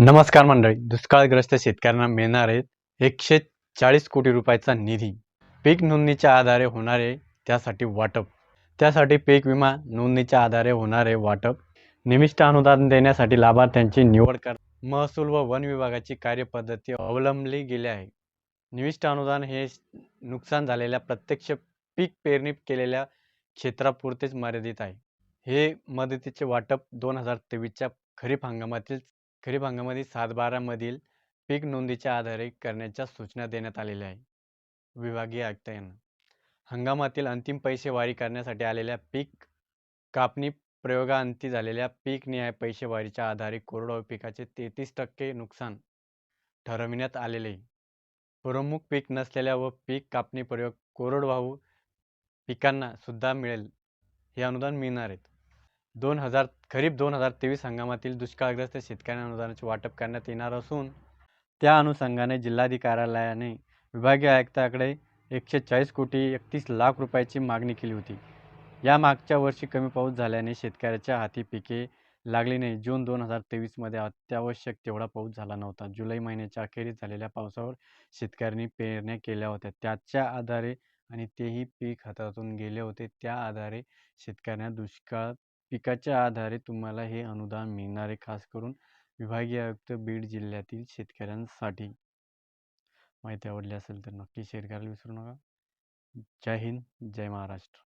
नमस्कार मंडळी. दुष्काळग्रस्त शेतकऱ्यांना मिळणार आहे एकशे चाळीस कोटी रुपयाचा निधी. पीक नोंदणीच्या आधारे होणारे त्यासाठी वाटप. त्यासाठी पीक विमा नोंदणीच्या आधारे होणारे वाटप. निमिष्ट अनुदान देण्यासाठी लाभार्थ्यांची निवड कर महसूल व वन विभागाची कार्यपद्धती अवलंबली गेली आहे. निविष्ट अनुदान हे नुकसान झालेल्या प्रत्यक्ष पीक पेरणी केलेल्या क्षेत्रापुरतेच मर्यादित आहे. हे मदतीचे वाटप दोन हजार तेवीसच्या खरीप हंगामातील खरीप हंगामातील सातबारामधील पीक नोंदीच्या आधारे करण्याच्या सूचना देण्यात आलेल्या आहे विभागीय आयुक्त यांना. हंगामातील अंतिम पैसेवारी करण्यासाठी आलेल्या पीक कापणी प्रयोगांती झालेल्या पीक निहाय पैसेवारीच्या आधारे कोरडवाहू पिकाचे तेहतीस टक्के नुकसान ठरविण्यात आलेले. आहे. प्रमुख पीक नसलेल्या व पीक कापणी प्रयोग कोरडवाहू पिकांना सुद्धा मिळेल हे अनुदान मिळणार आहेत. दोन हजार खरीप दोन हजार तेवीस हंगामातील दुष्काळग्रस्त शेतकऱ्यांना अनुदानाचे वाटप करण्यात येणार असून त्या अनुषंगाने जिल्हाधिकार्यालयाने विभागीय आयुक्ताकडे एकशे चाळीस कोटी एकतीस लाख रुपयाची मागणी केली होती. या मागच्या वर्षी कमी पाऊस झाल्याने शेतकऱ्याच्या हाती पिके लागली नाही. जून दोन हजार तेवीसमध्ये अत्यावश्यक तेवढा पाऊस झाला नव्हता. जुलै महिन्याच्या अखेरीस झालेल्या पावसावर शेतकऱ्यांनी पेरण्या केल्या होत्या. त्याच्या आधारे आणि तेही पीक हातातून गेले होते. त्या आधारे शेतकऱ्यांना दुष्काळ पिकाच्या आधारे तुम्हाला हे अनुदान मिळणार आहे खास करून विभागीय आयुक्त बीड जिल्ह्यातील शेतकऱ्यांसाठी. माहिती आवडली असेल तर नक्की शेअर करायला विसरू नका. जय हिंद जय महाराष्ट्र.